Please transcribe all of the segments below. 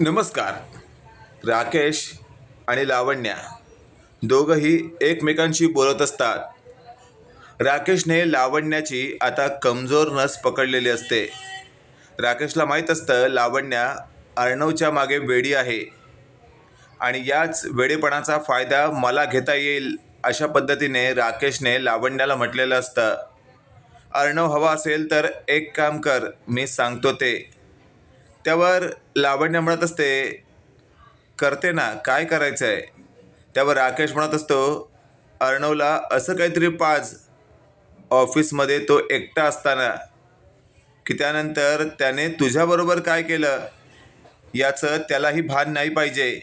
नमस्कार. राकेश आणि लावण्या दोघंही एकमेकांशी बोलत असतात. राकेशने लावण्याची आता कमजोर नस पकडलेली असते. राकेशला माहीत असतं लावण्या अर्णवच्या मागे वेडी आहे. आणि याच वेडेपणाचा फायदा मला घेता येईल अशा पद्धतीने राकेशने लावण्याला म्हटलेलं असतं. अर्णव हवा असेल तर एक काम कर मी सांगतो ते. त्यावर लावण्य म्हणत असते करते ना काय करायचं आहे त्यावर राकेश म्हणत असतो अर्णवला असं काहीतरी पाज ऑफिसमध्ये तो एकटा असताना की त्यानंतर त्याने तुझ्याबरोबर काय केलं? याचं त्यालाही भान नाही पाहिजे.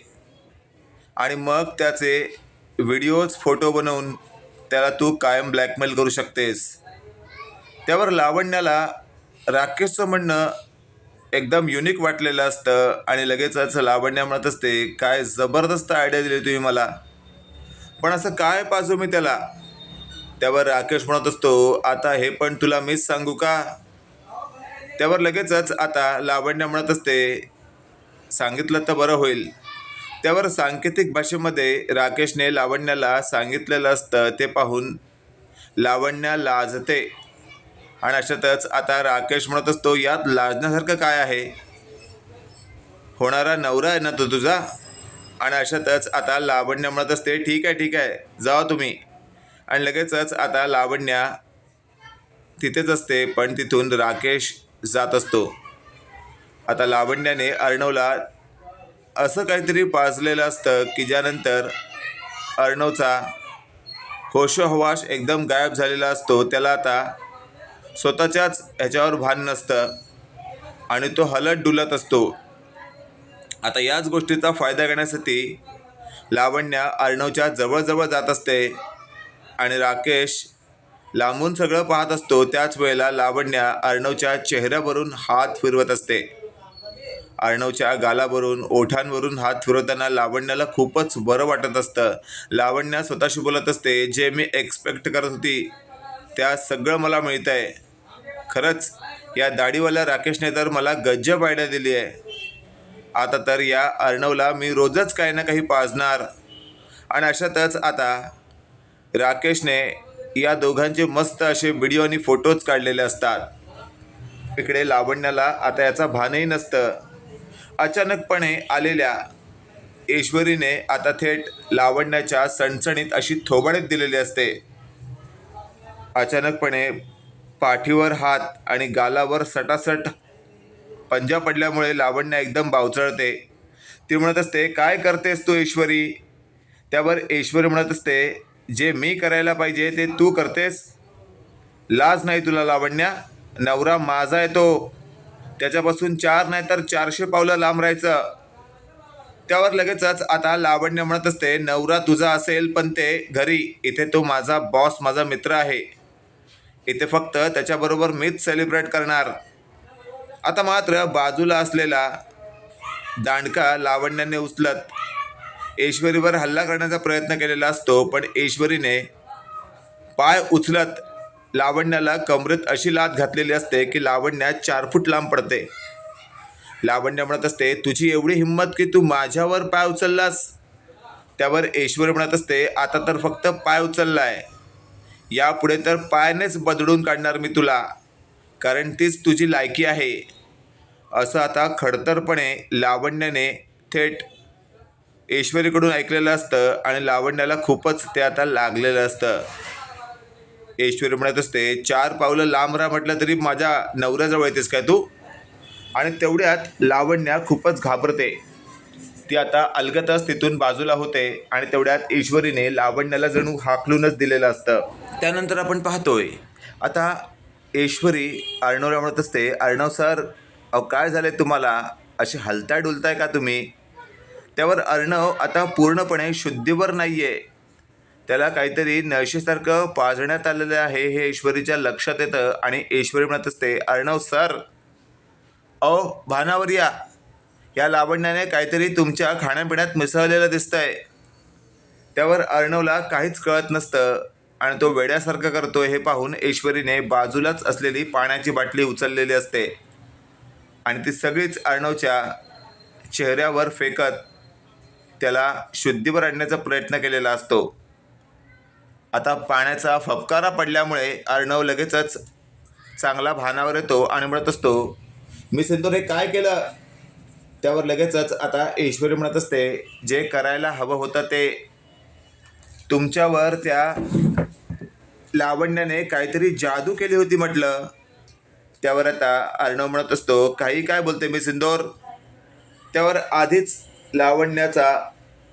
आणि मग त्याचे व्हिडिओज फोटो बनवून त्याला तू कायम ब्लॅकमेल करू शकतेस. त्यावर लावण्याला राकेशचं म्हणणं एकदम युनिक वाटलेलं असतं आणि लगेचच लावण्या म्हणत असते काय जबरदस्त आयडिया दिली तुम्ही मला. पण असं काय पाजू मी त्याला? त्यावर राकेश म्हणत असतो आता हे पण तुला मीच सांगू का? त्यावर लगेचच आता लावण्य म्हणत असते सांगितलं तर बरं होईल. त्यावर सांकेतिक भाषेमध्ये राकेशने लावण्याला सांगितलेलं असतं ते पाहून लावण्या लाजते. आणि अशातच आता राकेश म्हणत असतो यात लाजण्यासारखं काय आहे? होणारा नवरा आहे ना तो तुझा? आणि अशातच आता लावण्य म्हणत असते ठीक आहे ठीक आहे जावा तुम्ही. आणि लगेचच आता लावण्या तिथेच असते पण तिथून राकेश जात असतो. आता लावण्याने अर्णवला असं काहीतरी पाजलेलं असतं की ज्यानंतर अर्णवचा होशोहवाश एकदम गायब झालेला असतो. त्याला आता स्वतःच्याच ह्याच्यावर भान नसतं आणि तो हलत डुलत असतो. आता याच गोष्टीचा फायदा घेण्यासाठी लावण्या अर्णवच्या जवळजवळ जात असते आणि राकेश लांबून सगळं पाहत असतो. त्याच वेळेला लावण्या अर्णवच्या चेहऱ्यावरून हात फिरवत असते. अर्णवच्या गालावरून ओठांवरून हात फिरवताना लावण्याला खूपच बरं वाटत असतं. लावण्या स्वतःशी बोलत असते जे मी एक्सपेक्ट करत होती त्या सगळं मला मिळतं आहे खरंच या दाढीवाल्या राकेशने तर मला गज्जब आयडिया दिली आहे. आता तर या अर्णवला मी रोजच काही ना काही पाजणार. आणि अशातच आता राकेशने या दोघांचे मस्त असे व्हिडिओ आणि फोटोज काढलेले असतात. इकडे लावण्याला आता याचा भानही नसतं. अचानकपणे आलेल्या ईश्वरीने आता थेट लावण्याच्या सणसणीत अशी थोबाडीत दिलेली असते. अचानकपणे पाठीवर हात आणि गालावर सटासट पंजा पडल्यामुळे लावण्य एकदम बावचळते. ती म्हणत असते काय करतेस तू ईश्वरी? त्यावर ईश्वरी म्हणत असते जे मी करायला पाहिजे ते तू करतेस. लाज नाही तुला लावण्या? नवरा माझा येतो त्याच्यापासून चार नाही तर चारशे पावलं लांब राहायचं. त्यावर लगेचच आता लावण्य म्हणत असते नवरा तुझा असेल पण ते घरी. इथे तो माझा बॉस माझा मित्र आहे. इथे फक्त त्याच्याबरोबर मीच सेलिब्रेट करणार. आता मात्र बाजूला असलेला दांडका लावण्याने उचलत ईश्वरीवर हल्ला करण्याचा प्रयत्न केलेला असतो पण ईश्वरीने पाय उचलत लावण्याला कमरेत अशी लात घातलेली असते की लावण्या चार फूट लांब पडते. लावण्य म्हणत असते तुझी एवढी हिंमत की तू माझ्यावर पाय उचललास? त्यावर ईश्वरी म्हणत असते आता तर फक्त पाय उचललाय. यापुढे तर पायानेच बदडून काढणार मी तुला. कारण तीच तुझी लायकी आहे. असं आता खडतरपणे लावण्याने थेट ऐश्वरीकडून ऐकलेलं असतं आणि लावण्याला खूपच ते आता लागलेलं असतं. ईश्वरी म्हणत असते चार पावलं लांब राहा म्हटलं तरी माझ्या नवऱ्याजवळ येतेस काय तू? आणि तेवढ्यात लावण्या खूपच घाबरते. ती आता अलगतच तिथून बाजूला होते आणि तेवढ्यात ईश्वरीने लावण्याला जणू हाकलूनच दिलेलं असतं. त्यानंतर आपण पाहतोय आता ईश्वरी अर्णवला म्हणत असते. अर्णव सर अहो काय झाले तुम्हाला? असे हलताय डुलताय का तुम्ही? त्यावर अर्णव आता पूर्णपणे शुद्धीवर नाही आहे त्याला काहीतरी नशेसारखं पाजण्यात आलेलं आहे हे ईश्वरीच्या लक्षात येतं आणि ईश्वरी म्हणत असते अर्णव सर अहो भानावर या. या लावण्याने काहीतरी तुमच्या खाण्यापिण्यात मिसळलेलं दिसतंय. त्यावर अर्णवला काहीच कळत नसतं. आणि तो वेड्यासारखं करतो हे पाहून ईश्वरीने बाजूलाच असलेली पाण्याची बाटली उचललेली असते. आणि ती सगळीच अर्णवच्या चेहऱ्यावर फेकत त्याला शुद्धीवर आणण्याचा प्रयत्न केलेला असतो. आता पाण्याचा फपकारा पडल्यामुळे अर्णव लगेचच चांगला भानावर येतो आणि म्हणत असतो मी सिंधूने काय केलं? त्यावर लगेचच आता ईश्वरी म्हणत असते जे करायला हवं होतं ते तुमच्यावर त्या लावण्याने काहीतरी जादू केली होती म्हटलं. त्यावर आता अर्णव म्हणत असतो काही काय बोलते मी सिंदोर? त्यावर आधीच लावण्याचा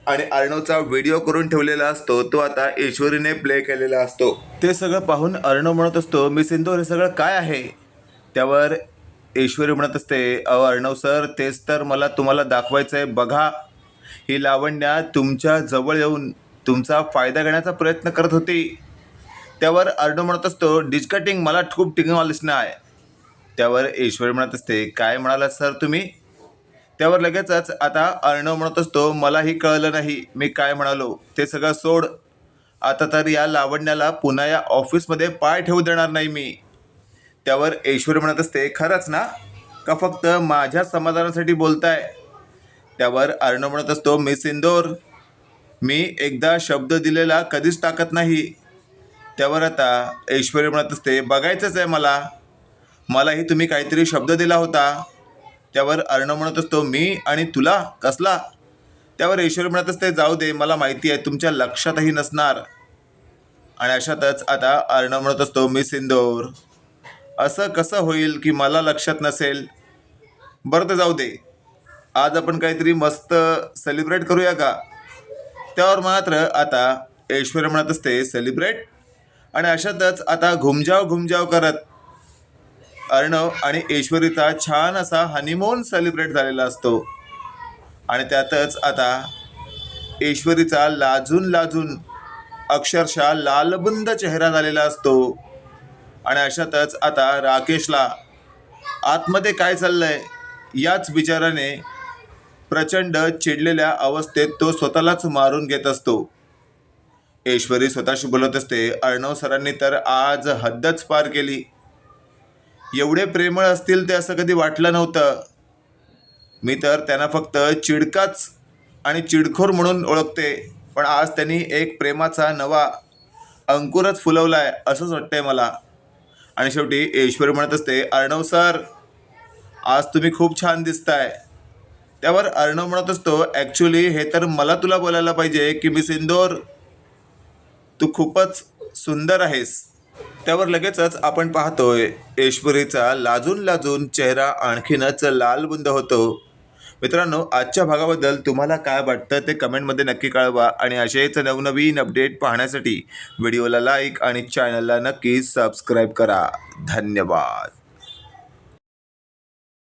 आणि अर्णवचा व्हिडिओ करून ठेवलेला असतो तो आता ईश्वरीने प्ले केलेला असतो. ते सगळं पाहून अर्णव म्हणत असतो मी सिंदोर हे सगळं काय आहे? त्यावर ईश्वरी म्हणत असते अहो अर्णव सर तेच तर मला तुम्हाला दाखवायचं आहे बघा ही लावण्या तुमच्या जवळ येऊन तुमचा फायदा घेण्याचा प्रयत्न करत होती. त्यावर अर्णव म्हणत असतो डिस्कटिंग मला खूप टिंग नाही त्यावर ईश्वरी म्हणत असते काय म्हणाला सर तुम्ही? त्यावर लगेचच आता अर्णव म्हणत असतो मलाही कळलं नाही मी काय म्हणालो? ते सगळं सोड. आता तर या लावण्याला पुन्हा या ऑफिसमध्ये पाय ठेवू देणार नाही मी. त्यावर ऐश्वरी म्हणत असते खरंच ना? का फक्त माझ्या समाधानासाठी बोलताय? त्यावर अर्णव म्हणत असतो मिस इंदोर मी एकदा शब्द दिलेला कधीच टाकत नाही. त्यावर आता ऐश्वर्य म्हणत असते बघायचंच आहे मला. मलाही तुम्ही काहीतरी शब्द दिला होता. त्यावर अर्णव म्हणत असतो मी आणि तुला? कसला? त्यावर ऐश्वर्य म्हणत असते जाऊ दे मला माहिती आहे तुमच्या लक्षातही नसणार. आणि अशातच आता अर्णव म्हणत असतो मी सिंदोर. असं कसं होईल की मला लक्षात नसेल? बरं तर जाऊ दे. आज आपण काहीतरी मस्त सेलिब्रेट करूया का? त्यावर मात्र आता ऐश्वर्य म्हणत असते सेलिब्रेट आणि अशातच आता घुमजाव घुमजाव करत अर्णव आणि ऐश्वरीचा छान असा हनीमून सेलिब्रेट झालेला असतो. आणि त्यातच आता ऐश्वरीचा लाजून लाजून अक्षरशः लालबुंद चेहरा झालेला असतो. आणि अशातच आता राकेशला आतमध्ये काय चाललंय याच विचाराने प्रचंड चिडलेल्या अवस्थेत तो स्वतःलाच मारून घेत असतो. ऐश्वरी स्वतःशी बोलत असते अर्णव सरांनी तर आज हद्दच पार केली. एवढे प्रेमळ असतील ते असं कधी वाटलं नव्हतं. मी तर त्यांना फक्त चिडकाच आणि चिडखोर म्हणून ओळखते पण आज त्यांनी एक प्रेमाचा नवा अंकुरच फुलवला आहे असंच वाटतंय मला. आणि शेवटी ऐश्वरी म्हणत असते अर्णव सर आज तुम्ही खूप छान दिसताय. त्यावर अर्णव म्हणत असतो ॲक्च्युली हे तर मला तुला बोलायला पाहिजे की मी सिंदोर तू खूपच सुंदर आहेस. त्यावर लगेचच आपण पाहतोय ऐश्वरीचा लाजून लाजून चेहरा आणखीनच लालबुंद होतो. मित्रांनो आजच्या भागाबद्दल तुम्हाला काय वाटतं ते कमेंटमध्ये नक्की कळवा आणि असेच नवनवीन अपडेट पाहण्यासाठी व्हिडिओला लाईक आणि चॅनलला नक्की सबस्क्राईब करा. धन्यवाद.